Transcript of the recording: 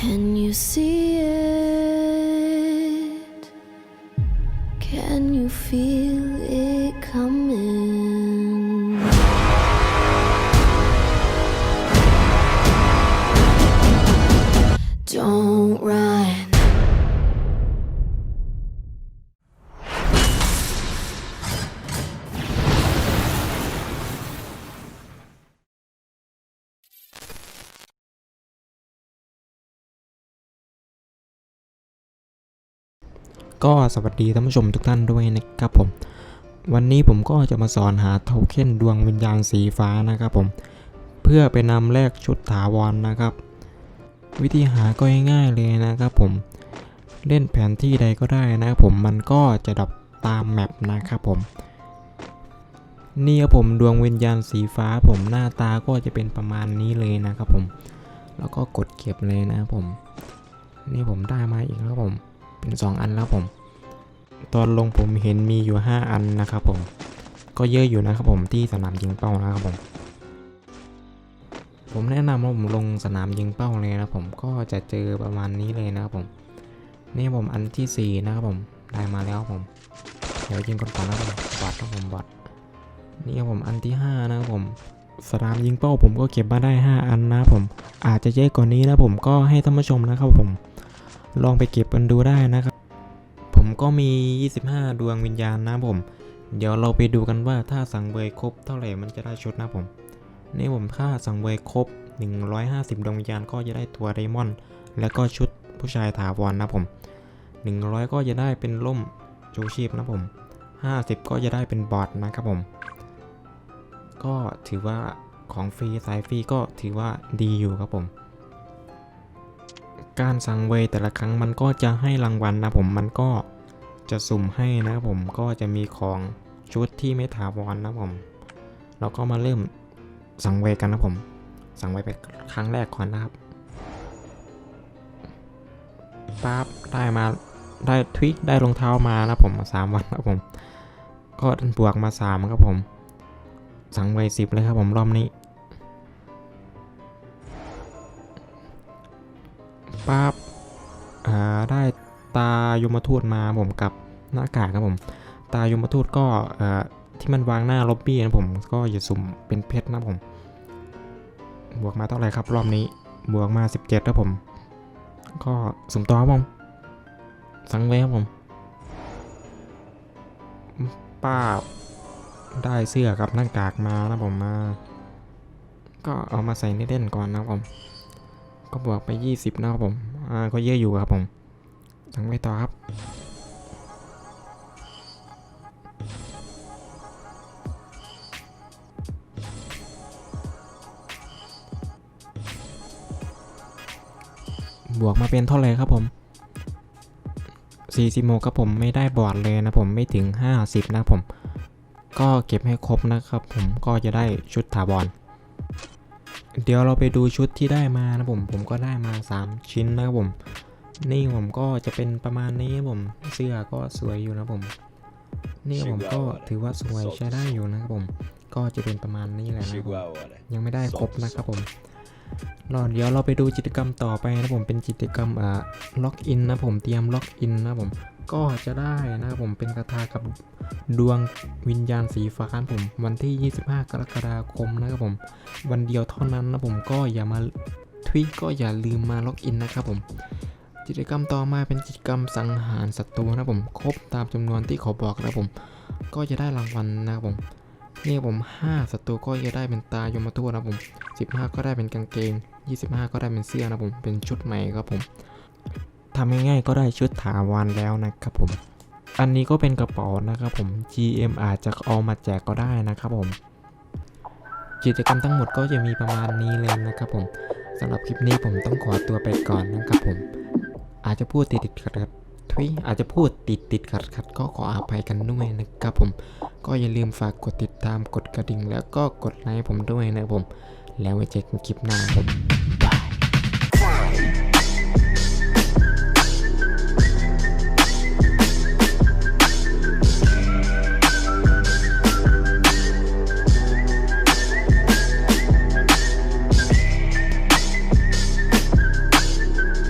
Can you see it? Can you feel ก็สวัสดีท่านผู้ชมทุกท่านด้วยนะครับผม วันนี้ผมก็จะมาสอนหาโทเค็นดวงวิญญาณสีฟ้านะครับผม เพื่อไปนำแลกชุดถาวรนะครับ วิธีหาก็ง่ายๆเลยนะครับผม เล่นแผนที่ใดก็ได้นะครับผมมันก็จะดับตามแมปนะครับผม นี่ครับผมดวงวิญญาณสีฟ้าผมหน้าตาก็จะเป็นประมาณนี้เลยนะครับผม แล้วก็กดเก็บเลยนะครับผม นี่ผมได้มาอีกแล้วครับผม 2 อันแล้วผม ตอนลงผมเห็นมีอยู่ 5 อันนะครับผม ก็เยอะอยู่นะครับผมที่สนามยิงเป้านะครับผม ผมแนะนำว่าผมลงสนามยิงเป้าเลยนะผมก็จะเจอประมาณนี้เลยนะครับผม นี่ผมอันทีสี่4 นะครับผมได้มาแล้วผม เดี๋ยวยิงก่อนก่อนนะครับผมบอดครับผมบอดนี่ครับผมอันที่ 5 นะครับผมสนามยิงเป้าผมก็เก็บมาได้ 5 อันนะผม อาจจะเยอะกว่านี้นะผมก็ให้ท่านผู้ชมนะครับผม ลองไปเก็บกันดูได้นะครับ ผมก็มี 25 ดวงวิญญาณนะผม เดี๋ยวเราไปดูกันว่าถ้าสั่งเบยครบเท่าไหร่มันจะได้ชุดนะผม นี่ผมถ้าสั่งเบยครบ 150 ดวงวิญญาณก็จะได้ตัวเรมอนแล้วก็ชุดผู้ชายถาวรนะผม 100 ก็จะได้เป็นล่มชูชีพนะผม 50 ก็จะได้เป็นบอดนะครับผม ก็ถือว่าของฟรีสายฟรีก็ถือว่าดีอยู่ครับผม การสั่งเวแต่ละครั้งมันก็จะให้รางวัลนะผมมันก็จะสุ่มให้นะผมก็จะมีของชุดที่ไม่ถาวรนะผม เราก็มาเริ่มสั่งเวกันนะผม สั่งเวไปครั้งแรกก่อนนะครับปั๊บได้มาได้ทวิกได้รองเท้ามานะผมสามวันนะผม ก็บวกมาสามครับผม สั่งเวสิบเลยครับผมรอบนี้ ปั๊บอ่าได้ตายมทูตมาผมกับหน้ากากครับผม ตายมทูตก็อ่อที่มันวางหน้าล็อบบี้นะผมก็อย่าสุ่มเป็นเพชรนะผม บวกมาเท่าไหร่ครับรอบนี้ บวกมา 17ครับผม ก็สุ่มต่อครับผม สังเวยครับผมป้าได้เสื้อกับหน้ากากมานะผมมา ก็เอามาใส่เล่นๆก่อนนะผม ก็บวกไป 20 นะครับผม อ่า ก็เยอะอยู่ครับผมทั้งไปต่อครับ บวกมาเป็นเท่าไรครับผม40โมครับผมไม่ได้บอดเลยนะผมไม่ถึง 50 นะผม ก็เก็บให้ครบนะครับผมก็จะได้ชุดถาวร เดี๋ยวเราไปดูชุดที่ได้มานะผมผมก็ได้มา 3 ชิ้นนะครับผม นี่ผมก็จะเป็นประมาณนี้ผมเสื้อก็สวยอยู่นะผม นี่ผมก็ถือว่าสวยใช้ได้อยู่นะครับผม ก็จะเป็นประมาณนี้แหละนะผมยังไม่ได้ครบนะครับผมรอเดี๋ยวเราไปดูกิจกรรมต่อไปนะผมเป็นกิจกรรมอ่าล็อกอินนะผมเตรียมล็อกอินนะผม ก็จะได้นะครับผมเป็นคาถากับดวงวิญญาณสีฟ้าครับผมวันที่ 25 กรกฎาคมนะครับผม วันเดียวเท่านั้นนะผมก็อย่ามาทวีตก็อย่าลืมมาล็อกอินนะครับผมกิจกรรมต่อมาเป็นกิจกรรมสังหารศัตรูนะผมครบตามจำนวนที่เขาบอกนะผม ก็จะได้รางวัลนะครับผมนี่ผม 5ศัตรูก็จะได้เป็นตายมทูตนะผม 15 ก็ได้เป็นกางเกง 25 ก็ได้เป็นเสื้อนะผมเป็นชุดใหม่ครับผม ทำง่ายๆก็ได้ชุดถาวรแล้วนะครับผม อันนี้ก็เป็นกระเป๋านะครับผม GM อาจจะเอามาแจกก็ได้นะครับผม กิจกรรมทั้งหมดก็จะมีประมาณนี้เลยนะครับผมสำหรับคลิปนี้ผมต้องขอตัวไปก่อนนะครับผม อาจจะพูดติดติดขัดขัดทุยอาจจะพูดติดติดขัดขัดก็ขออภัยกันด้วยนะครับผม ก็อย่าลืมฝากกดติดตามกดกระดิ่งแล้วก็กดไลค์ผมด้วยนะครับผม แล้วไว้เจอกันคลิปหน้าครับผม